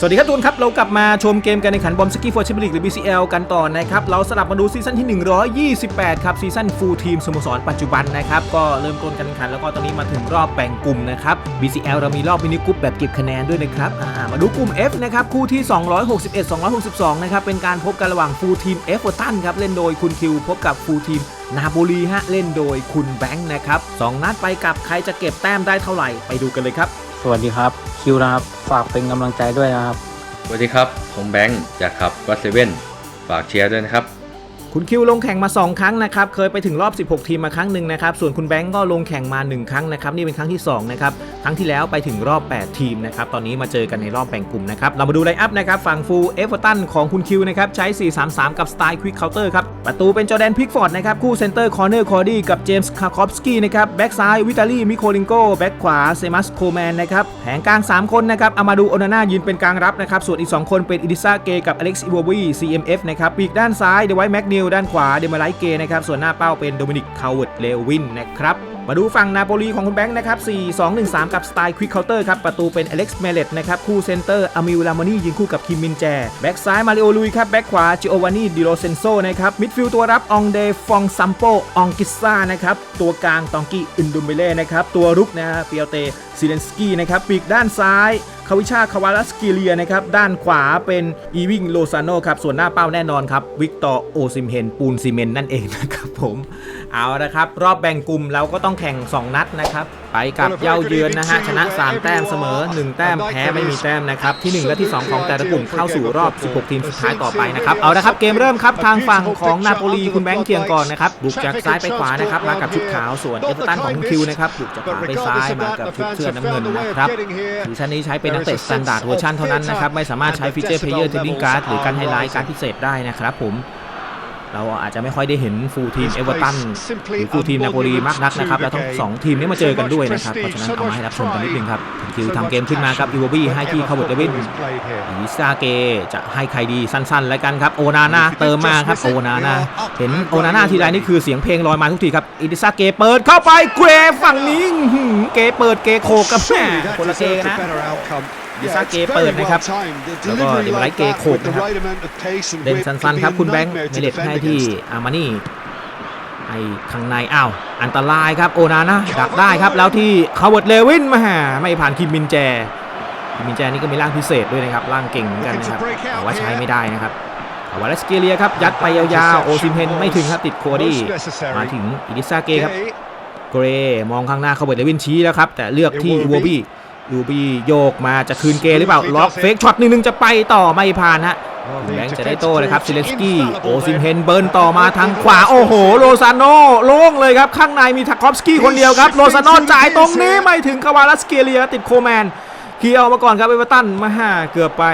สวัสดีครับทุกคนครับ เรากลับมาชมเกมการแข่งขันบอลสกีฟอร์ชมเปี้ยนลีกหรือ BCL กันต่อนะครับ เราสลับมาดูซีซั่นที่ 128 ครับ ซีซั่นฟูลทีมสโมสรปัจจุบันนะครับ ก็เริ่มต้นการแข่งขันแล้วก็ตอนนี้มาถึงรอบแบ่งกลุ่มนะครับ BCL เรามีรอบมินิกรุ๊ปแบบเก็บคะแนนด้วยนะครับมาดูกลุ่ม F นะครับ คู่ที่ 261 262 นะครับ เป็นการพบกันระหว่างฟูลทีมเอฟเวอร์ตันครับเล่นโดยคุณคิวพบกับฟูลทีมนาโปลีฮะเล่นโดยคุณแบงค์นะครับสองนัดไปกับใครจะเก็บแต้มได้เท่าไหร่ไปดูกันเลยครับ สวัสดีครับ คิวนะครับ ฝากเป็นกำลังใจด้วยนะครับ สวัสดีครับ ผมแบงค์จากขับก็เซเว่นฝากเชียร์ด้วยนะครับ คุณคิวลงแข่งมา 2 ครั้งนะครับ เคยไปถึงรอบ 16 ทีมมาครั้งหนึ่งนะครับ ส่วนคุณแบงก์ก็ลงแข่งมา 1 ครั้งนะครับ นี่เป็นครั้งที่ 2 นะครับ ครั้งที่แล้วไปถึงรอบ 8 ทีมนะครับ ตอนนี้มาเจอกันในรอบแบ่งกลุ่มนะครับ เรามาดูไลน์อัพนะครับ ฝั่งฟูลเอฟเวอร์ตันของคุณคิวนะครับ ใช้ 4-3-3 กับสไตล์ควิกเคาน์เตอร์ครับ ประตูเป็นจอแดนพิกฟอร์ดนะครับ คู่เซนเตอร์คอร์เนอร์คอร์ดี้กับเจมส์คาคอฟสกี้นะครับ แบ็กซ้ายวิตาลีมิโคลิงโกแบ็กขวาเซมัสโคแมนนะครับ แผงกลาง 3 คนนะครับ อามาดูโอนาน่ายืนเป็นกลางรับนะครับ ส่วนอีก 2 คนเป็นอิดิซาเกกับอเล็กซ์อีโววี CMF นะครับ ปีกด้านซ้ายเดวท์แม็กนิลด้านขวาเดมาไลเกนะครับ ส่วนหน้าเป้าเป็นโดมินิกคาวเวิร์ดเลวินนะครับ มาดูฝั่งนาโปลีของคุณแบงค์นะครับ 4-2-1-3 กับสไตล์ควิกเคาน์เตอร์ครับ ประตูเป็นอเล็กซ์เมเลตนะครับ คู่เซนเตอร์อามิลลามอนี่ยิงคู่กับคิมมินแจ แบ็กซ้ายมาริโอลุยครับ แบ็กขวาจิโอวานีดิโรเซนโซนะครับ มิดฟิลด์ตัวรับองเดฟองซัมโปองกิซ่านะครับ ตัวกลางตองกี้อินดุมเบเล่นะครับ ตัวรุกนะฮะเปียวเตซิเลนสกี้นะครับ ปีกด้านซ้าย คาวิชาคาวาลัสกิเลียนะครับด้านขวาเป็นอีวิงโลซานโนครับส่วนหน้าเป้าแน่นอนครับวิกตอร์โอซิมเฮนปูนซีเมนต์นั่นเองนะครับผมเอาละครับ รอบแบ่งกลุ่มเราก็ต้องแข่ง 2 นัดนะครับ ไปกับเย่าเยือนนะฮะชนะ 3 แต้มเสมอ 1 แต้มแพ้ไม่มีแต้มนะครับที่ 1 และที่ 2 ของแต่ละกลุ่มเข้าสู่รอบ 16 ทีมสุดท้ายต่อไปนะครับเอาละครับเกมเริ่มครับทางฝั่งของนาโปลีคุณแบงค์เคียงก่อนนะครับบุกจากซ้ายไปขวานะครับมากับชุดขาวส่วนเอเวอร์ตันของคุณคิวนะครับบุกจากขวาไปซ้ายมากับชุดเสื้อน้ำเงินนะครับซีซั่นนี้ใช้เป็นนักเตะสแตนดาร์ดเวอร์ชันเท่านั้นนะครับ ไม่สามารถใช้ฟีเจอร์เพลเยอร์เทนนิงการ์ดหรือการไฮไลท์การพิเศษได้นะครับผม เราอาจจะไม่ค่อยได้เห็นฟูลทีมเอเวอร์ตันหรือฟูลทีมนาโปลีมากนักนะครับแล้วทั้งสองทีมนี้มาเจอกันด้วยนะครับเพราะฉะนั้นเอามาให้รับชมกันนิดนึงครับคิวทำเกมขึ้นมาครับอีโวบี้ให้ที่คาร์บอดเลวินอิซาเกจะให้ใครดีสั้นๆ แล้วกันครับโอนาน่าเติมมาครับโอนาน่าเห็นโอนาน่าทีไรนี่คือเสียงเพลงลอยมาทุกทีครับอิซาเกเปิดเข้าไปเกรฝั่งนี้อื้อหือเกเปิดเกโคกับแม่คนละเกนะ ดิซาเกเปิดนะครับ แล้วก็เดมไลเกโขกนะครับเด่นสั้นๆครับคุณแบงค์เมเลตให้ที่อามานี่ไอ้ข้างในอ้าวอันตรายครับโอนานะดักได้ครับแล้วที่คาวเวิร์ดเลวินมาหาไม่ผ่านคิมมินแจคิมมินแจนี่ก็มีร่างพิเศษด้วยนะครับร่างเก่งเหมือนกันนะครับแต่ว่าใช้ไม่ได้นะครับอาวาเลสเกเลียครับยัดไปยาวๆโอซิมเฮนไม่ถึงครับติดโคดี้มาถึงอิดิซาเกครับเกรมองข้างหน้าเขาเบิร์ดเลวินชี้แล้วครับแต่เลือกที่อูโบ บี้อูบี้โยกมาจะคืนเกหรือเปล่า ล็อกเฟกช็อตหนึ่งหนึ่งจะไปต่อไม่ผ่านฮะคุณแบงค์จะได้โต้เลยครับซิเลนสกี้โอซิมเฮนเบิร์นต่อมาทางขวา โอ้โหโรซานโนโล่งเลยครับ ข้างในมีทักคอฟสกี้คนเดียวครับโรซานโนจ่ายตรงนี้ไม่ถึงคาวาลัสเกเลียติดโคแมนเคลียร์ออกมาก่อนครับเอเวอร์ตันมาห้าเกือบไป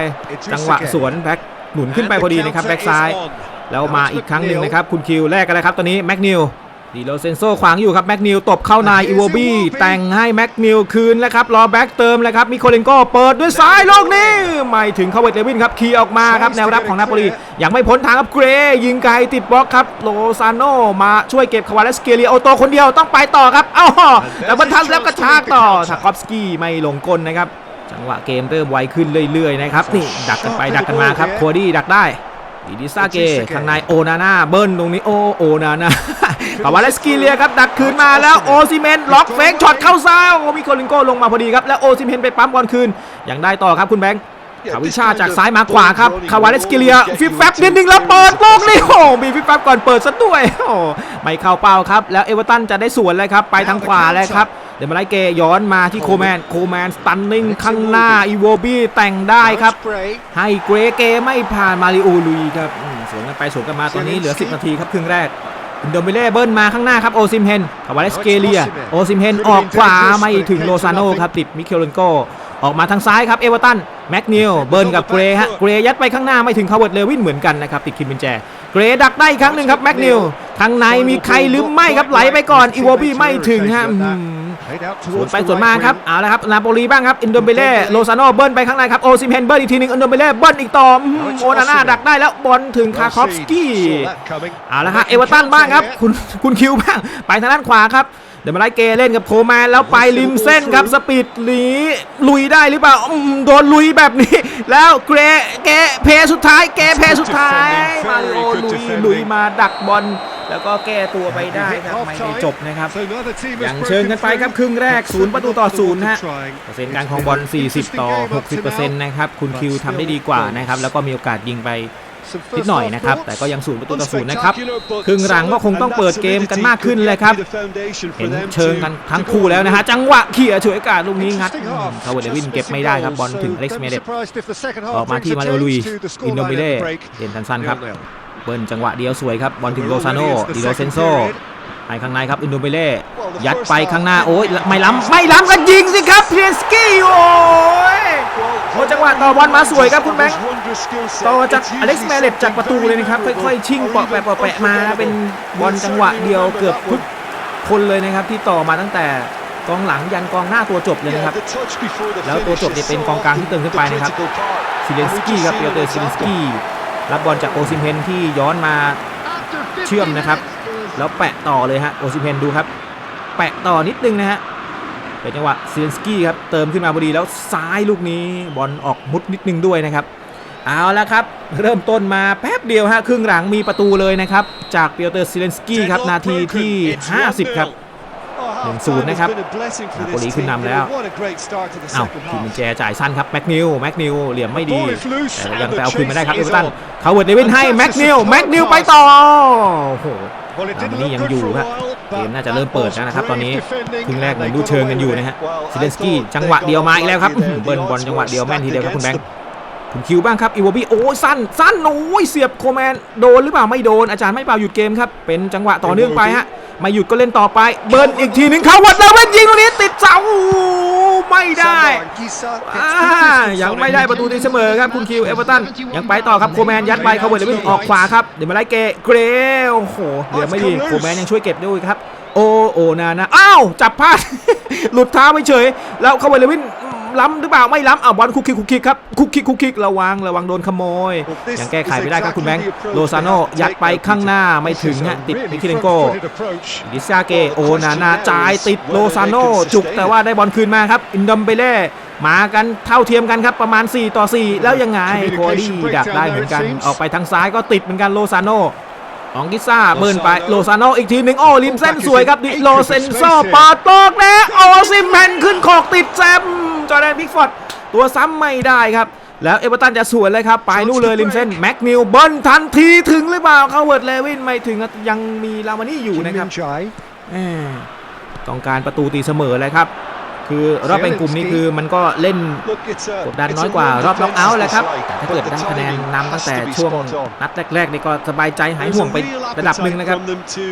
จังหวะสวนแบ็คหนุนขึ้นไปพอดีนะครับแบ็คซ้าย แล้วมาอีกครั้งหนึ่งนะครับคุณคิวแรกกันเลยครับตอนนี้แม็กนิว ดีโลเซนโซขวางอยู่ครับแม็กนิวตบเข้านายอีโวบี้แต่งให้แม็กนิวคืนแล้วครับรอแบ็กเติมแล้วครับมิโคเลนโกเปิดด้วยซ้ายโลกนี้ไม่ถึงเข้าเวทเลวินครับคีย์ออกมาครับแนวรับของนาโปลียังไม่พ้นทางครับเกรย์ยิงไกลติดบล็อกครับโลซานโนมาช่วยเก็บคาวาเลสเกเลียโอโตคนเดียวต้องไปต่อครับเอ้าแล้วบรรทัดแล้วกระชากต่อทาคอฟสกี้ไม่ลงกลนะครับจังหวะเกมเริ่มไวขึ้นเรื่อยๆนะครับนี่ดักกันไปดักกันมาครับโคดี้ดักได้อีดิซาเกข้างในโอนาน่าเบิ้ลตรงนี้โอโอนาน่า ปาวาเลสกีเลียครับดักคืนมาแล้วโอซิเมนล็อกเฟกช็อตเข้าซ้ายโอ้มีโคลิงโกลงมาพอดีครับแล้วโอซิเมนไปปั๊มบอลคืนยังได้ต่อครับคุณแบงค์ขาวิชาจากซ้ายมาขวาครับคาวาเลสกิเลียฟิปแฟบนิดนึงแล้วเปิดโลกนี่โอ้มีฟิปแฟบก่อนเปิดซะด้วยโอ้ไม่เข้าเป้าครับ แล้วเอเวอร์ตันจะได้สวนเลยครับ ไปทางขวาแล้วครับ เดยวมาไลเกย้อนมาที่โคแมน โคแมนสตันนิ่งข้างหน้า อีโวบี้แต่งได้ครับ ให้เกรเกไม่ผ่านมาริโอลุยครับอืมสวนกันไปสวนกันมาตอนนี้เหลือ 10 นาทีครับครึ่งแรกอิน โดมิเล่เบิ้ลมาข้างหน้าครับโอซิมเฮนคาวาเลสเกเลียโอซิมเฮนออกขวาไม่ถึงโลซานโนครับติดมิเคลเลนโก ออกมาทางซ้ายครับเอเวอร์ตันแม็กนิลเบิร์นกับเกรฮะเกรยัดไปข้างหน้าไม่ถึงคาวเวิร์ดเลวินเหมือนกันนะครับติดคิมบินแจเกรดักได้อีกครั้งหนึ่งครับแม็กนิลทางในมีใครหรือไม่ครับไหลไปก่อนอีโวบี้ไม่ถึงฮะอืมสวนไปสวนมาครับเอาละครับนาโปลีบ้างครับอินโดเบเล่โลซานโนเบิ้ลไปข้างในครับโอซิมเฮนเบิ้ลอีกทีหนึงอินโดเบเล่เบิ้ลอีกต่ออื้อหือโอนาน่าดักได้แล้วบอลถึงคาคอฟสกี้เอาละฮะเอเวอร์ตันบ้างครับคุณคุณคิวบ้างไปทางด้านขวาครับ เดยวมาไล่เกเล่นกับโคแมนแล้วไปริมเส้นครับสปีดหนีลุยได้หรือเปล่าโดนลุยแบบนี้ แล้วเกรเกเพสุดท้าย เกเพสุดท้ายมาริโอลุยลุยมาดักบอลแล้วก็แก้ตัวไปได้ครับไม่ได้จบนะครับยังเชิงกันไปครับครึ่งแรกศูนย์ประตูต่อศูนย์ฮะเปอร์เซ็นต์การของบอล 40 ต่อ 60%นะครับคุณคิวทำได้ดีกว่านะครับแล้วก็มีโอกาสยิงไป นิดหน่อยนะครับ แต่ก็ยังศูนย์ประตูต่อศูนย์นะครับ ครึ่งหลังก็คงต้องเปิดเกมกันมากขึ้นเลยครับ เห็นเชิงกันทั้งคู่แล้วนะฮะ จังหวะเขี่ยฉวยโอกาสลูกนี้งัดอืมคาร์เวเลวินเก็บไม่ได้ครับบอลถึงอเล็กซ์เมเดตออกมาที่มาเรโอลุยอินโดมิเล่เด่นสั้นๆครับ เบิ้ลจังหวะเดียวสวยครับบอลถึงโลซาโนดิโลเซนโซไปข้างในครับอินโดมิเล่ยัดไปข้างหน้าโอ้ยไม่ล้ำไม่ล้ำกันยิงสิครับเพียนสกี้โอ้ยโอ้จังหวะต่อบอลมาสวยครับคุณแบงค์ต่อจากอเล็กซ์แมเลตจากประตูเลยนะครับค่อยๆชิ่งเปาะแปะเปาะแปะมาเป็นบอลจังหวะเดียวเกือบทุกคนเลยนะครับที่ต่อมาตั้งแต่กองหลังยันกองหน้าตัวจบเลยนะครับ แล้วตัวจบเนี่ยเป็นกองกลางที่เติมขึ้นไปนะครับซิเลนสกี้ครับเปียเตอร์ซิเลนสกี้ รับบอลจากโอซิมเพนที่ย้อนมาเชื่อมนะครับ แล้วแปะต่อเลยฮะโอซิมเพนดูครับ แปะต่อนิดนึงนะฮะเป็นจังหวะเซิเลนสกี้ครับเติมขึ้นมาพอดีแล้วซ้ายลูกนี้บอลออกมุดนิดนึงด้วยนะครับเอาละครับ เริ่มต้นมาแป๊บเดียวฮะครึ่งหลังมีประตูเลยนะครับ จากเปียเตอร์ซิเลนสกี้ครับนาทีที่ 50 ครับ หนึ่งศูนย์นะครับนาโปลีขึ้นนำแล้วเอ้าทีมกุญแจจ่ายสั้นครับแม็กนิวแม็กนิวเหลี่ยมไม่ดีแต่ยังไปเอาคืนมาได้ครับเอเวอร์ตันเขาเวิร์ดเดวินให้แม็กนิวแม็กนิวไปต่อโอ้โหลำนี้ยังอยู่ครับเกมน่าจะเริ่มเปิดแล้วนะครับ ตอนนี้ครึ่งแรกเหมือนดูเชิงกันอยู่นะฮะซิเลนสกี้จังหวะเดียวมาอีกแล้วครับอื้อหือเบิร์นบอลจังหวะเดียวแม่นทีเดียวครับคุณแบงค์ คุณคิวบ้างครับอีวอบี้โอ้ยสั้นสั้นโอ้ยเสียบโคแมนโดนหรือเปล่าไม่โดนอาจารย์ไม่เปล่าหยุดเกมครับเป็นจังหวะต่อเนื่องไปฮะไม่หยุดก็เล่นต่อไป เบิร์นอีกทีหนึ่งเขาวัดแล้วเว้นยิงตรงนี้ติดเสาไม่ได้อ่ายังไม่ได้ประตูตีเสมอครับคุณคิวเอเวอร์ตันยังไปต่อครับโคแมนยัดไปเขาเวิร์ดเลวินออกขวาครับเดี๋ยวมาไล่เกเกรโอ้โหเหลือไม่ดีโคแมนยังช่วยเก็บด้วยครับโอโอนานะอ้าวจับพลาดหลุดเท้าไปเฉย แล้วเขาเวิร์ดเลวิน ล้ำหรือเปล่าไม่ล้ำอะบอลคุกคิกคุกคิกครับคุกคิกคุกคิกระวังระวังโดนขโมย ยังแก้ไขไม่ได้ครับคุณแบงค์โลซาโนยัดไปข้างหน้าไม่ถึงฮะติดมิคิเลนโกดิซาเกโอนานาจ่ายติดโลซาโนจุกแต่ว่าได้บอลคืนมาครับอินดัมเบเล่มากันเท่าเทียมกันครับประมาณ 4 ต่อ 4 แล้วยังไงโคดี้ดักได้เหมือนกันออกไปทางซ้ายก็ติดเหมือนกันโลซาโนของกิซ่าเบิร์นไปโลซาโนอีกทีหนึ่งโอ้ริมเส้นสวยครับดิโลเซนโซเปิดโตกนะโอซิมแมนขึ้นขอกติดแซม จอร์แดนพิกฟอร์ดตัวซ้ำไม่ได้ครับ แล้วเอเวอร์ตันจะสวนเลยครับ ไปนู่นเลยริมเส้น แม็กนิวเบิร์นทันทีถึงหรือเปล่าเขาเวิร์ดเลวินไม่ถึงยังมีลามานี่อยู่นะครับแหม่ต้องการประตูตีเสมอเลยครับ คือรอบเป็นกลุ่มนี้คือมันก็เล่นกดดันน้อยกว่ารอบล็อกเอาท์แหละครับแต่ถ้าเกิดได้คะแนนนำตั้งแต่ช่วงนัดแรกๆนี่ก็สบายใจหายห่วงไประดับหนึ่งนะครับ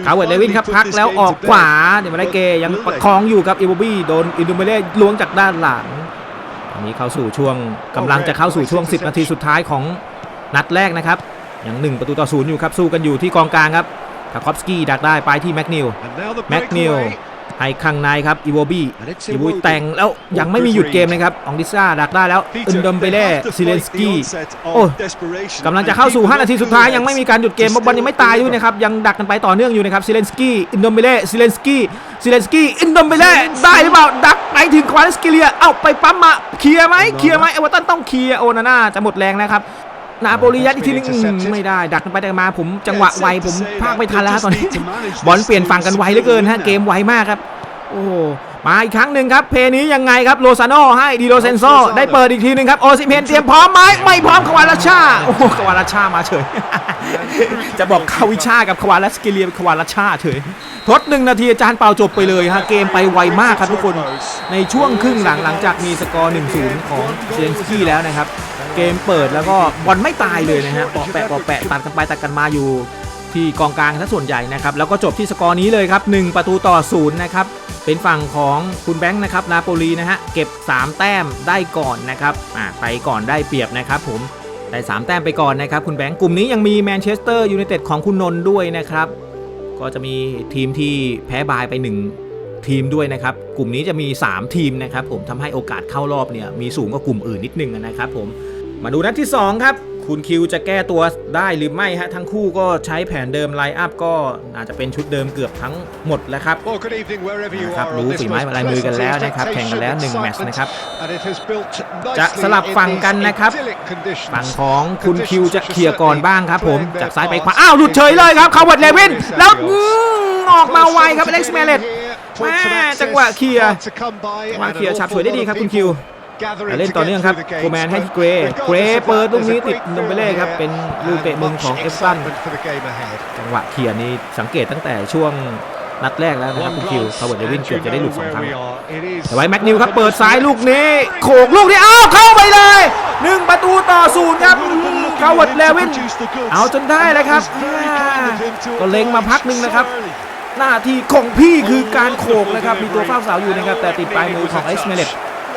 คาร์เวิร์ดเลวินครับพักแล้วออกขวาเดี๋ยวมาได้เกยังประคองอยู่ครับอีโบบี้โดนอินดูเมเล่ล้วงจากด้านหลังตอ นนี้เข้าสู่ช่วงกำลังจะเข้าสู่ช่วง 10 นาทีสุดท้ายของนัดแรกนะครับยังหนึ่งประตูต่อศูนย์อยู่ครับสู้กันอยู่ที่กองกลางครับคาคอฟสกี้ดักได้ไปที่แม็กนิวแม็กนิว ให้ข้างในครับอีโวบี้อีโวบี้แต่งแล้วยังไม่มีหยุดเกมนะครับอองดิซ่าดักได้แล้วอึนดมเปเล่ซิเลนสกี้โอ้กำลังจะเข้าสู่ 5 นาทีสุดท้ายยังไม่มีการหยุดเกมบอลยังไม่ตายด้วยนะครับยังดักกันไปต่อเนื่องอยู่นะครับซิเลนสกี้อินดมเปเล่ซิเลนสกี้ซิเลนสกี้อินดมเปเล่ได้หรือเปล่าดักไปถึงควาเลสกิเลียเอ้าไปปั๊มมาเคลียร์ไหมเคลียร์ไหมเอเวอร์ตันต้องเคลียร์โอนาน่าจะหมดแรงนะครับ นาโปลียัดอีกทีนึงอืมไม่ได้ ดักกันไปดักมาผมจังหวะไวผมพากไม่ทันแล้วฮะตอนนี้ บอลเปลี่ยนฝั่งกันไวเหลือเกินฮะเกมไวมากครับ โอ้โหมาอีกครั้งหนึ่งครับเพลย์นี้ยังไงครับโลซาโนให้ดีโลเซนโซได้เปิดอีกทีหนึ่งครับโอซิเพนเตรียมพร้อมไหมไม่พร้อมควาราชาโอ้โหควาราชามาเฉย จะบอกคาวิชากับควาลัสกิเลียเป็นควาราชาเฉยทดหนึ่งนาทีอาจารย์เป่าจบไปเลยฮะเกมไปไวมากครับทุกคนในช่วงครึ่งหลังหลังจากมีสกอร์1-0ของเซเลนสกี้แล้วนะครับ เกมเปิดแล้วก็บอลไม่ตายเลยนะฮะปอกแปะปอกแปะตัดกันไปตัดกันมาอยู่ที่กองกลางซะส่วนใหญ่นะครับแล้วก็จบที่สกอร์นี้เลยครับ1ประตูต่อศูนย์นะครับเป็นฝั่งของคุณแบงค์นะครับนาโปลีนะฮะเก็บ 3 แต้มได้ก่อนนะครับอ่าไปก่อนได้เปรียบนะครับผมได้ 3 แต้มไปก่อนนะครับคุณแบงค์กลุ่มนี้ยังมีแมนเชสเตอร์ยูไนเต็ดของคุณนนท์ด้วยนะครับก็จะมีทีมที่แพ้บายไป 1 ทีมด้วยนะครับกลุ่มนี้จะมี 3 ทีมนะครับผมทำให้โอกาสเข้ารอบเนี่ยมีสูงกว่ากลุ่มอื่นนิดนึงนะครับผม มาดูนัดที่ 2 ครับ คุณคิวจะแก้ตัวได้หรือไม่ฮะ ทั้งคู่ก็ใช้แผนเดิมไลน์อัพก็อาจจะเป็นชุดเดิมเกือบทั้งหมดแล้วครับนะครับรู้ฝีไม้ลายมือกันแล้วนะครับ แข่งกันแล้วหนึ่งแมตช์นะครับ จะสลับฝั่งกันนะครับฝั่งของคุณคิวจะเคลียร์ก่อนบ้างครับ ผมจากซ้ายไปขวาอ้าวหลุดเฉยเลยครับคาร์วัตเลวินแล้วอืมออกมาไวครับอเล็กซ์เมเลตแม่จังหวะเคลียร์จังหวะเคลียร์ฉับฉวยได้ดีครับคุณคิวแต่ เล่นต่อเนื่องครับโคแมนให้เกรย์เกรย์เปิดลูกนี้ติดนมเบเล่ครับ เป็นลูกเตะมุมของเอฟซันจังหวะเคลียร์นี้สังเกตตั้งแต่ช่วงนัดแรกแล้วนะครับคุณคิวคาร์วัตเลวินเกือบจะได้หลุดสองครั้งแต่ไว้แม็กนิวครับเปิดซ้ายลูกนี้โขกลูกนี้อ้าวเข้าไปเลยหนึ่งประตูต่อศูนย์ครับคาร์วัตเลวินเอาจนได้เลยครับอ่าก็เล็งมาพักหนึ่งนะครับ หน้าที่ของพี่คือการโขกนะครับมีตัวเฝ้าเสาอยู่นะครับแต่ติดปลายมือของเอ็กซ์เมเลต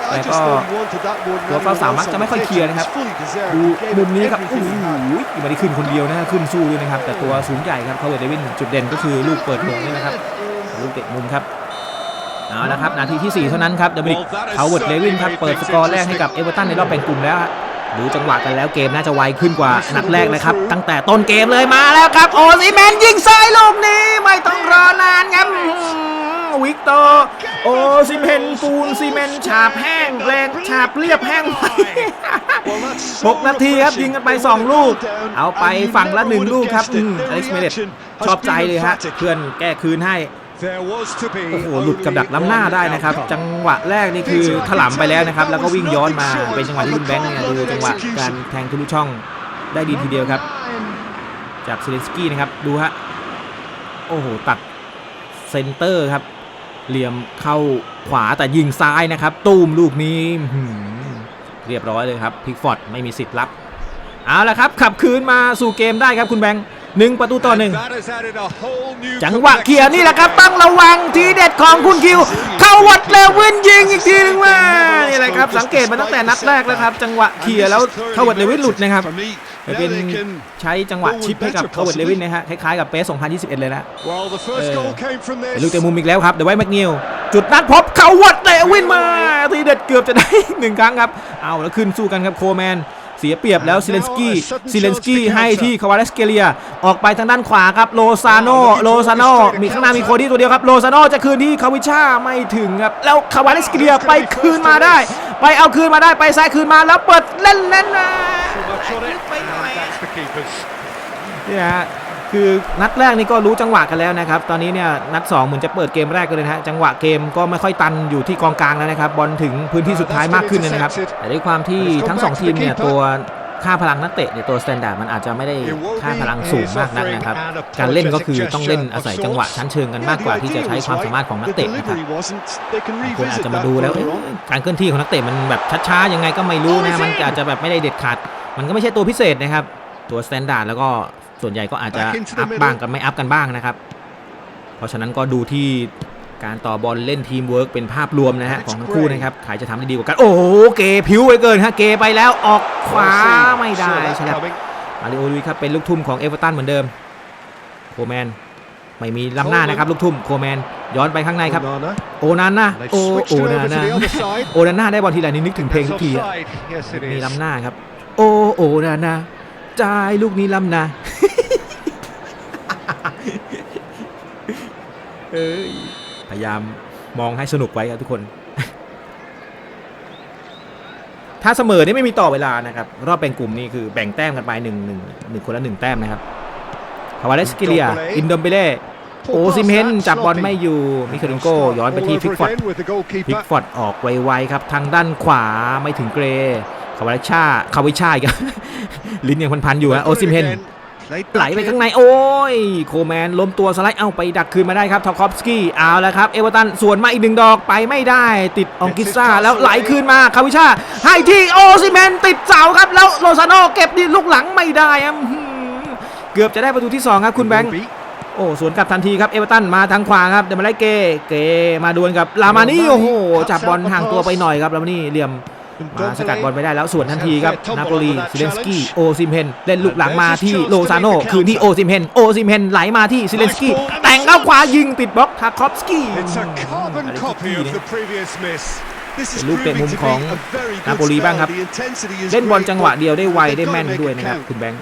แต่ก็ตัวเฝ้าเสามักจะไม่ค่อยเคลียร์นะครับดูมุมนี้ครับโอ้โหไม่ได้ขึ้นคนเดียวนะขึ้นสู้ด้วยนะครับ แต่ตัวสูงใหญ่ครับเขาเวอร์เดวินจุดเด่นก็คือลูกเปิดมุมนี่นะครับลูกเตะมุมครับเอาละครับนาทีที่ 4 เท่านั้นครับเดมินิกเขาเวิร์ดเลวินครับเปิดสกอร์แรกให้กับเอเวอร์ตันในรอบแบ่งกลุ่มแล้วฮะดูจังหวะกันแล้วเกมน่าจะไวขึ้นกว่านัดแรกเลยครับ ตั้งแต่ต้นเกมเลยมาแล้วครับ โอซิเมนยิงซ้ายลูกนี้ไม่ต้องรอนานครับอื้อหือ วิกเตอร์ โอซิเมนปูนซีเมนฉาบแห้งแรงฉาบเรียบแห้งไป6นาทีครับยิงกันไป 2 ลูก เอาไปฝั่งละ 1 ลูกครับอืมอเล็กซ์เมเดตชอบใจเลยฮะเพื่อนแก้คืนให้โอ้โหหลุดกับดักล้ำหน้าได้นะครับ จังหวะแรกนี่คือถลำไปแล้วนะครับ แล้วก็วิ่งย้อนมาเป็นจังหวะที่คุณแบงค์เนี่ยดูจังหวะการแทงทะลุช่องได้ดีทีเดียวครับ จากเซเลนสกี้นะครับดูฮะโอ้โหตัดเซนเตอร์ครับ เหลี่ยมเข้าขวาแต่ยิงซ้ายนะครับ ตูมลูกนี้อื้อหือเรียบร้อยเลยครับพิกฟอร์ดไม่มีสิทธิ์รับเอาละครับ ขับคืนมาสู่เกมได้ครับคุณแบงค์หนึ่งประตูต่อหนึ่งจังหวะเคลียร์นี่แหละครับต้องระวังทีเด็ดของคุณคิว เข้าวัดแล้ววินยิงอีกทีนึงว่านี่แหละครับสังเกตมาตั้งแต่นัดแรกแล้วครับ จังหวะเคลียร์แล้วเข้าวัดเลวินหลุดนะครับ เป็นใช้จังหวะชิปให้กับเข้าวัดเลวินนะฮะคล้ายๆกับเปส2021 เลยนะเป็นลูกเตะมุมอีกแล้วครับเดี๋ยวไว้แม็กนิวจุดนัดพบเขาวัดเลวินมาทีเด็ดเกือบจะได้หนึ่งครั้งครับเอาแล้วขึ้นสู้กันครับโคแมนเสียเปรียบแล้วซิเลนสกี้ซิเลนสกี้ให้ที่คาวาเลสเกเลีย ออกไปทางด้านขวาครับโลซาโนโลซาโนมีข้างหน้ามีโคดี้ตัวเดียวครับโลซาโนจะคืนที่คาวิชาไม่ถึงครับ แล้วคาวาเลสเกเลียไปคืนมาได้ ไปเอาคืนมาได้ไปซ้ายคืนมาแล้วเปิดเล่นเล่นๆนะเนี่ยฮะคือนัดแรกนี่ก็รู้จังหวะกันแล้วนะครับ ตอนนี้เนี่ยนัดสองเหมือนจะเปิดเกมแรกกันเลยนะฮะจังหวะเกมก็ไม่ค่อยตันอยู่ที่กองกลางแล้วนะครับบอลถึงพื้นที่สุดท้ายมากขึ้นเลยนะครับ แต่ด้วยความที่ทั้งสองทีมเนี่ยตัวค่าพลังนักเตะเนี่ยตัวสแตนดาร์ดมันอาจจะไม่ได้ค่าพลังสูงมากนักนะครับ การเล่นก็คือต้องเล่นอาศัยจังหวะชั้นเชิงกันมากกว่าที่จะใช้ความสามารถของนักเตะนะครับคุณอาจจะมาดูแล้วเอ๊ะการเคลื่อนที่ของนักเตะมันแบบช้าๆยังไงก็ไม่รู้นะมันอาจจะแบบไม่ได้เด็ดขาดมันก็ไม่ใช่ตัวพิเศษนะครับตัวสแตนดาร์ดแล้วก็ ส่วนใหญ่ก็อาจจะอัพบ้างกันไม่อัพกันบ้างนะครับ เพราะฉะนั้นก็ดูที่การต่อบอลเล่นทีมเวิร์กเป็นภาพรวมนะฮะของทั้งคู่นะครับใครจะทำได้ดีกว่ากัน โอ้โหเกผิวไปเกินฮะเกไปแล้วออกขวาไม่ได้ใช่ครับมาริโอลุยครับเป็นลูกทุ่มของเอเวอร์ตันเหมือนเดิมโคแมนไม่มีล้ำหน้านะครับลูกทุ่มโคแมนย้อนไปข้างในครับ โอนันนะโอโอนานะโอนาน่าได้บอลทีไรนี่นึกถึงเพลงทุกทีอะมีล้ำหน้าครับ โอโอนานะจ่ายลูกนี้ล้ำนะ เอ้ยพยายามมองให้สนุกไว้ครับทุกคน ถ้าเสมอนี่ไม่มีต่อเวลานะครับรอบแบ่งกลุ่มนี่คือแบ่งแต้มกันไปหนึ่งหนึ่งหนึ่งคนละหนึ่งแต้มนะครับคาวาเลสกิเลียอินโดมเบเล่โอซิเมนจับบอลไม่อยู่มิคารินโกย้อนไปที่พิกฟอร์ดพิกฟอร์ดออกไวๆครับ ทางด้านขวาไม่ถึงเกรคาวาเลชาคาวิชาอีกลิ้นยังพันๆอยู่ฮะโอซิเมน ไหลไปข้างในโอ้ย โคแมนล้มตัวสไลด์เอาไปดักคืนมาได้ครับทอคอฟสกี้เอาแล้วครับ เอเวอร์ตันสวนมาอีกหนึ่งดอกไปไม่ได้ติดองกิซ่าแล้วไหลคืนมาคาวิชาให้ที่โอซิเมนติดเสาครับ แล้วโลซาโนเก็บดิลูกหลังไม่ได้อะอื้อหือเกือบจะได้ประตูที่ 2 ครับคุณแบงค์โอ้สวนกลับทันทีครับเอเวอร์ตันมาทางขวาครับเดมาไลเกเกมาดวลกับลามานี่โอ้โหจับบอลห่างตัวไปหน่อยครับลามานี่เหลี่ยม มาสกัดบอลไปได้แล้วส่วนทันทีครับนาโปลีซิเลนสกี้โอซิมเพนเล่นลูกหลังมาที่โลซาโนคืนที่โอซิมเพนโอซิมเพนไหลมาที่ซิเลนสกี้แต่งเข้าขวายิงติดบล็อกทาคอฟสกี้ It's a carbon copy of the previous miss. เป็นลูกเตะมุมของนาโปลีบ้างครับ เล่นบอลจังหวะเดียวได้ไวได้แม่นด้วยนะครับคุณแบงค์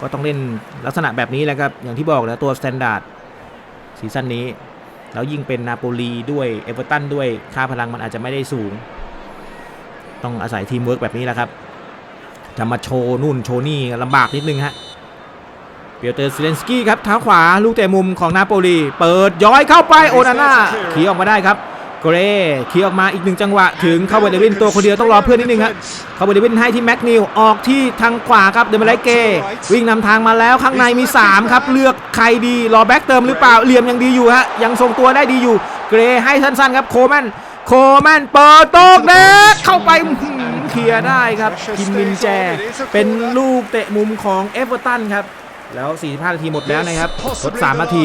ก็ต้องเล่นลักษณะแบบนี้แหละครับ อย่างที่บอกแล้วตัวสแตนดาร์ดซีซั่นนี้ แล้วยิ่งเป็นนาโปลีด้วยเอเวอร์ตันด้วยค่าพลังมันอาจจะไม่ได้สูง ต้องอาศัยทีมเวิร์กแบบนี้แหละครับ จะมาโชว์นู่นโชว์นี่ลำบากนิดนึงฮะเปียเตอร์ซิเลนสกี้ครับเท้าขวาลูกเตะมุมของนาโปลีเปิดย้อยเข้าไปโอนาน่าขี่ออกมาได้ครับเกรขี่ออกมาอีกหนึ่งจังหวะ ถึงเข้าไปเดวินตัวคนเดียวต้องรอเพื่อนนิดนึงฮะเข้าไปเดวินให้ที่แม็กนิวออกที่ทางขวาครับเดมไลเกวิ่งนำทางมาแล้วข้างในมี 3 ครับ เลือกใครดีรอแบ็กเติมหรือเปล่าเหลี่ยมยังดีอยู่ฮะยังทรงตัวได้ดีอยู่ เกรให้สั้นๆครับโคแมน โคแมนเปิดโต๊กเด็กเข้าไปเคลียร์ได้ครับคิมมินแจ เป็นลูกเตะมุมของเอเวอร์ตันครับ แล้ว 45 นาทีหมดแล้วนะครับทด3นาที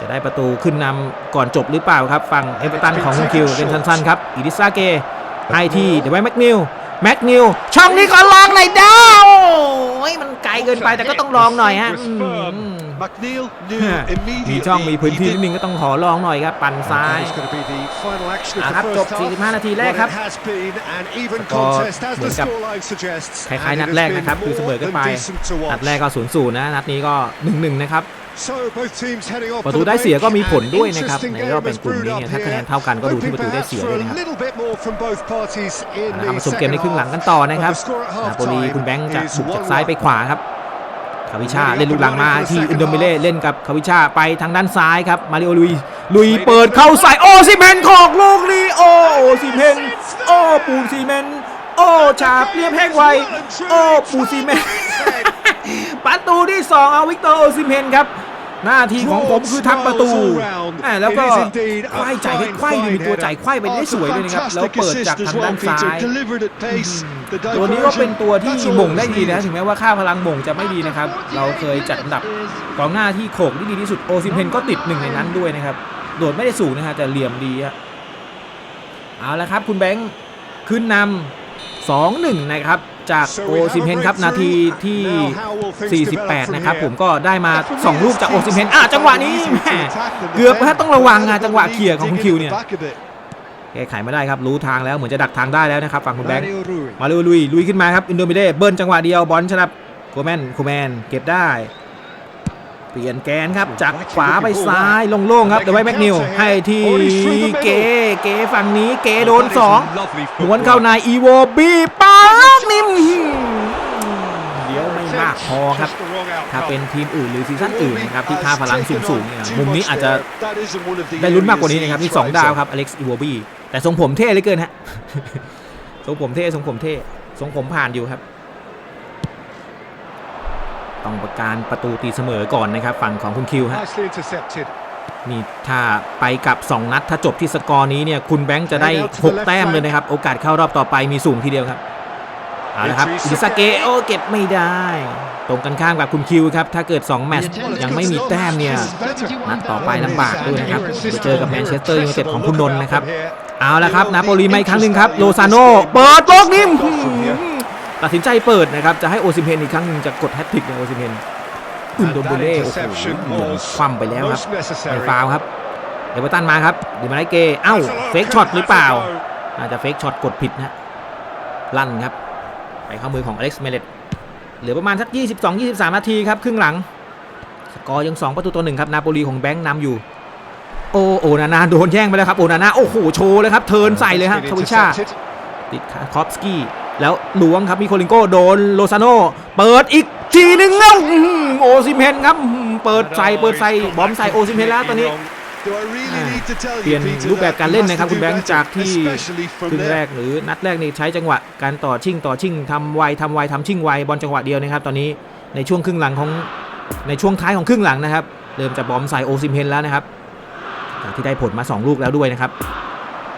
จะได้ประตูขึ้นนำก่อนจบหรือเปล่าครับ ฝั่งเอเวอร์ตันของคุณคิวเป็นสั้นๆครับอีดิซาเกให้ที่เดี๋ยวไว้แม็กนิวแม็กนิวช่องนี้ก็ลองหน่อยดาวโอ้ยมันไกลเกินไปแต่ก็ต้องลองหน่อยฮะ มมีช่องมีพื้นที่นิดนึงก็ต้องขอลองหน่อยครับ ปั่นซ้ายอะครับจบ 45 นาทีแรกครับก็เหมือนกับคล้ายๆนัดแรกนะครับคือเสมอกันไปนัดแรกก็0ูนย์นะนัดนี้ก็ 1-1 นะครับประตูได้เสียก็มีผลด้วยนะครับในรอบแบ่งกลุ่มนี้เนี่ยถ้าคะแนนเท่ากันก็ดูที่ประตูได้เสียด้วยนะครับนะครับมาชมเกมในครึ่งหลังกันต่อนะครับนาโปลีคุณแบงค์จะบุกจากซ้ายไปขวาครับคาวิชาเล่นลูกหลังมาที่อินโดมิเล่เล่นกับคาวิชาไปทางด้านซ้ายครับมาริโอลุยลุยเปิดเข้าใส่โอซิเมนของลูกนี้โอโอซิเมนโอปูซิเมนโอชาบเรียบแห้งไวโอปูซิเมนประตูที่ 2 เอาวิกเตอร์โอซิเมนครับ หน้าที่ของผมคือทำประตูแหม่แล้วก็ควายจ่ายให้ควายดีมีตัวจ่ายควายไปได้สวยเลยนะครับ แล้วเปิดจากทางด้านซ้าย ตัวนี้ก็เป็นตัวที่หม่งได้ดีนะ ถึงแม้ว่าค่าพลังหม่งจะไม่ดีนะครับ เราเคยจัดอันดับกองหน้าที่โขกที่ดีที่สุดโอซิมเพนก็ติดหนึ่งในนั้นด้วยนะครับ โดดไม่ได้สูงนะฮะแต่เหลี่ยมดีอะเอาละครับคุณแบงค์ขึ้นนำ สองหนึ่งนะครับ จากโอซิมเพนครับ นาทีที่ 48 นะครับ ผมก็ได้มา 2 ลูกจากโอซิมเพนอะจังหวะนี้แหมเกือบนะต้องระวังอะจังหวะเคลียร์ของคุณคิวเนี่ยแก้ไขไม่ได้ครับ รู้ทางแล้วเหมือนจะดักทางได้แล้วนะครับฝั่งคุณแบงค์มาลุยลุยลุยขึ้นมาครับ อินโดมิเล่เบิ้ลจังหวะเดียวบอลชนะโคแมนโคแมนเก็บได้เปลี่ยนแกนครับจากขวาไปซ้ายโล่งๆครับเดี๋ยวไว้แม็กนิวให้ที่เกเกฝั่งนี้เกโดนสองหวนเข้าในอีโวบีปาลูกนิ่มเดี๋ยวไม่มากพอครับ ถ้าเป็นทีมอื่นหรือซีซั่นอื่นนะครับที่ค่าพลังสูงๆเนี่ยมุมนี้อาจจะได้ลุ้นมากกว่านี้นะครับที่สองดาวครับอเล็กซ์อีโวบีแต่ทรงผมเท่เหลือเกินฮะทรงผมเท่ทรงผมเท่ทรงผมผ่านอยู่ครับ ต้องประการประตูตีเสมอก่อนนะครับ ฝั่งของคุณคิวฮะนี่ถ้าไปกับ 2 นัดถ้าจบที่สกอร์นี้เนี่ยคุณแบงค์จะได้ 6 แต้มเลยนะครับ โอกาสเข้ารอบต่อไปมีสูงทีเดียวครับเอาละครับอิซาเกะโอ้เก็บไม่ได้ ตรงกันข้ามกับคุณคิวครับ ถ้าเกิด 2 แมตช์ยังไม่มีแต้มเนี่ย นัดต่อไปลำบากด้วยนะครับจะเจอกับแมนเชสเตอร์ยูไนเต็ดของคุณนนท์นะครับ เอาละครับนาโปลีมาอีกครั้งหนึ่งครับโลซาโนเปิดโลกนิ่ม ตัดสินใจเปิดนะครับ จะให้โอซิมเพนอีกครั้งหนึ่งจะกดแฮตทริกในโอซิมเพนอุนโดมโบเล่โอ้โหเหมือนคว่ำไปแล้วครับไม่ฟาวล์ครับเดวตันมาครับดิมาไลเกเอ้าเฟกช็อตหรือเปล่าอาจจะเฟกช็อตกดผิดนะลั่นครับ ไปเข้ามือของอเล็กซ์เมเลตเหลือประมาณสัก 22-23 นาทีครับครึ่งหลัง สกอร์ยัง 2 ประตูต่อหนึ่งครับนาโปลีของแบงค์นำอยู่ โอโอนานาโดนแย่งไปแล้วครับโอนานาโอ้โหโชว์เลยครับเทิร์นใส่เลยฮะคาวิชาติดคอฟสกี้ แล้วล้วงครับมีโคลิงโกโดนโลซาโนเปิดอีกทีหนึ่งเอ้าอื้อหือโอซิมเฮนครับอื้อหือเปิดใส่เปิดใส่บอมใส่โอซิมเฮนแล้วตอนนี้เปลี่ยนรูปแบบการเล่นนะครับคุณแบงค์จากที่ครึ่งแรกหรือนัดแรกนี่ใช้จังหวะการต่อชิงต่อชิงทำไวทำไวทำชิงไวบอลจังหวะเดียวนะครับ ตอนนี้ในช่วงครึ่งหลังของในช่วงท้ายของครึ่งหลังนะครับเริ่มจะบอมใส่โอซิมเฮนแล้วนะครับจากที่ได้ผลมา 2 ลูกแล้วด้วยนะครับ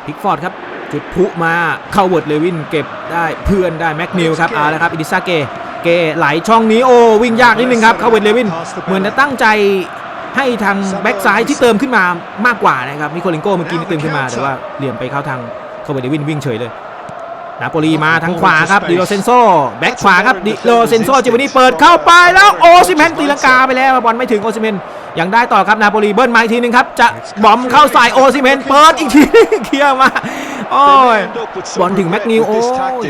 พิกฟอร์ดครับ จุดพลุมาเข้าเวิร์ดเลวินเก็บได้เพื่อนได้แม็กนิวครับเอาละครับอิดิซาเกเกไหลช่องนี้โอ้วิ่งยากนิดนึงครับเข้าเวิร์ดเลวินเหมือนจะตั้งใจให้ทางแบ็กซ้ายที่เติมขึ้นมามากกว่านะครับมิโคลิงโก้เมื่อกี้นี่เติมขึ้นมาแต่ว่าเหลี่ยมไปเข้าทางเข้าเวิร์ดเลวินวิ่งเฉยเลยนาโปลีมาทางขวาครับดิโลเซนโซแบ็กขวาครับดิโลเซนโซจิวานี่เปิดเข้าไปแล้วโอซิเมนตีลังกาไปแล้วบอลไม่ถึงโอซิเมนยังได้ต่อครับนาโปลีเบิ้ลมาอีกทีหนึงครับจะบอมเข้าใส่โอซิเมนเปิดอีกทีเคลียร์มา โอ้ยบอลถึงแม็กนิวโอ้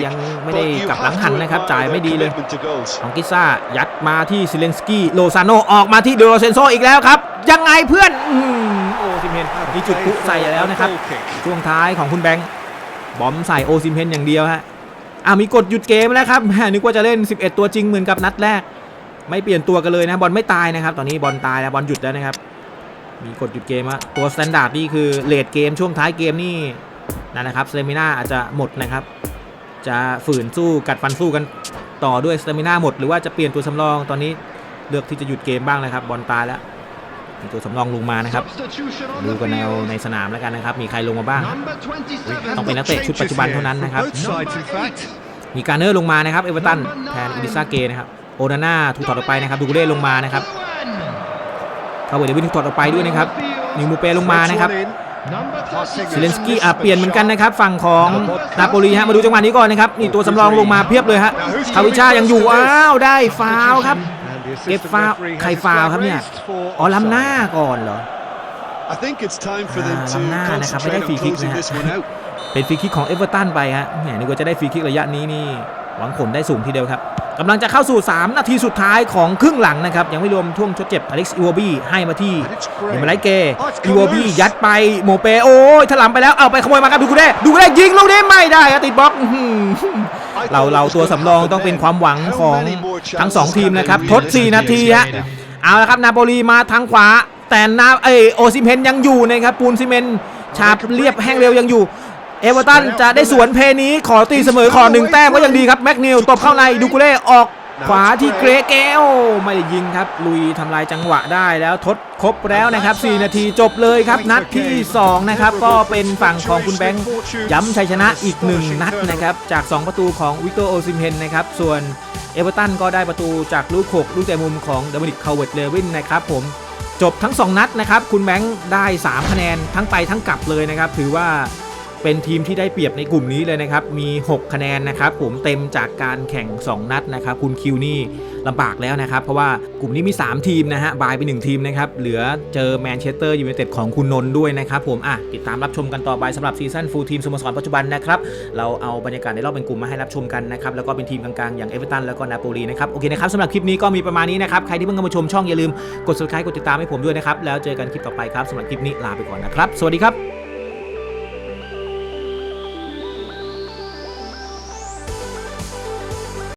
ยังไม่ได้กลับหลังหันนะครับ จ่ายไม่ดีเลยของกิซ่ายัดมาที่ซิเลนสกี้โลซาโนออกมาที่เดโรเซนโซอีกแล้วครับ ยังไงเพื่อนอื้อหือโอซิมเฮนมีจุดพุใส่แล้วนะครับช่วงท้ายของคุณแบงค์บอมใส่โอซิมเฮนอย่างเดียวฮะอ่ามีกดหยุดเกมแล้วครับแหมนึกว่าจะเล่น 11 ตัวจริงเหมือนกับนัดแรก ไม่เปลี่ยนตัวกันเลยนะบอลไม่ตายนะครับ ตอนนี้บอลตายแล้วบอลหยุดแล้วนะครับมีกดหยุดเกมอะตัวสแตนดาร์ดนี่คือเลดเกมช่วงท้ายเกมนี่ นั่นนะครับสเตมิน่าอาจจะหมดนะครับ จะฝืนสู้กัดฟันสู้กันต่อด้วยสเตมิน่าหมดหรือว่าจะเปลี่ยนตัวสำรองตอนนี้เลือกที่จะหยุดเกมบ้างนะครับบอลตายแล้วมีตัวสำรองลงมานะครับ ดูกันแนวในสนามแล้วกันนะครับ มีใครลงมาบ้าง ต้องเป็นนักเตะชุดปัจจุบันเท่านั้นนะครับ มีการเนอร์ลงมานะครับ เอเวอร์ตันแทนอิดิซาเกนะครับ โอนาน่าถูกถอดออกไปนะครับ ดูเล่ลงมานะครับคาเวเดวินถูกถอดออกไปด้วยนะครับ นิวมูเปลงมานะครับ เซเลนสกี้อะเปลี่ยนเหมือนกันนะครับ ฝั่งของนาโปลีฮะมาดูจังหวะนี้ก่อนนะครับนี่ตัวสำรองลงมาเพียบเลยฮะคาวิชายังอยู่อ้าวได้ฟาวล์ครับเก็บฟาวล์ใครฟาวล์ครับเนี่ยอ๋อล้ำหน้าก่อนเหรอ I think it's time for them อ่าล้ำหน้า to นะครับไม่ได้ concentrate ฟรี on คิก closing นะฮะ this one out. เป็นฟรีคิกของเอเวอร์ตันไปฮะแหมนึกว่าจะได้ฟรีคิกระยะนี้นี่หวังผลได้สูงทีเดียวครับ กำลังจะเข้าสู่ 3 นาทีสุดท้ายของครึ่งหลังนะครับ ยังไม่รวมช่วงชดเจ็บอเล็กซ์อีวอบี้ให้มาที่เดม great. ไลเกอีวอบี้ยัดไปโมเปโอ้ยถลำไปแล้วเอาไปขโมยมาครับดูกูได้ดูกูได้ยิงลูกนี้ไม่ได้ติดบล็อกเราเราตัวสำรองต้องเป็นความหวังของทั้ง 2 ทีมนะครับทด 4 นาทีฮะเอาละครับนาโปลีมาทางขวา แต่นาเอโอซิเมนยังอยู่นะครับปูนซีเมนต์ฉาบเรียบแห้งเร็วยังอยู่ เอเวอร์ตันจะได้สวนเพนี้ขอตีเสมอขอหนึ่งแต้มก็ยังดีครับแม็กนิวตบเข้าในดูกูเล่ออกขวาที่เกรเกลไม่ได้ยิงครับ ลุยทำลายจังหวะได้แล้วทดครบแล้วนะครับ 4 นาทีจบเลยครับ นัดที่ 2 นะครับ ก็เป็นฝั่งของคุณแบงค์ย้ำชัยชนะอีก 1 นัดนะครับ จาก 2 ประตูของวิกเตอร์โอซิมเฮนนะครับ ส่วนเอเวอร์ตันก็ได้ประตูจากลูกหกลูกแต่มุมของเดมินิกคาเวตเลวินนะครับผมจบทั้ง 2 นัดนะครับ คุณแบงค์ได้ 3 คะแนนทั้งไปทั้งกลับเลยนะครับถือว่า เป็นทีมที่ได้เปรียบในกลุ่มนี้เลยนะครับ มี 6 คะแนนนะครับ ผมเต็มจากการแข่ง 2 นัดนะครับ คุณคิวนี่ลำบากแล้วนะครับ เพราะว่ากลุ่มนี้มี 3 ทีมนะฮะบายไป 1 ทีมนะครับ เหลือเจอแมนเชสเตอร์ยูไนเต็ดของคุณนนท์ด้วยนะครับผม อะ ติดตามรับชมกันต่อไปสำหรับซีซั่นฟูลทีมสโมสรปัจจุบันนะครับ เราเอาบรรยากาศในรอบเป็นกลุ่มมาให้รับชมกันนะครับ แล้วก็เป็นทีมกลางๆอย่างเอเวอเรตันแล้วก็นาโปลีนะครับ โอเคนะครับสำหรับคลิปนี้ก็มีประมาณนี้นะครับ ใครที่เพิ่งเข้ามาชมช่องอย่าลืมกด subscribe กดติดตามให้ผมด้วยนะครับ แล้วเจอกันคลิปต่อไปครับสำหรับคลิปนี้ลาไปก่อนนะครับ สวัสดีครับ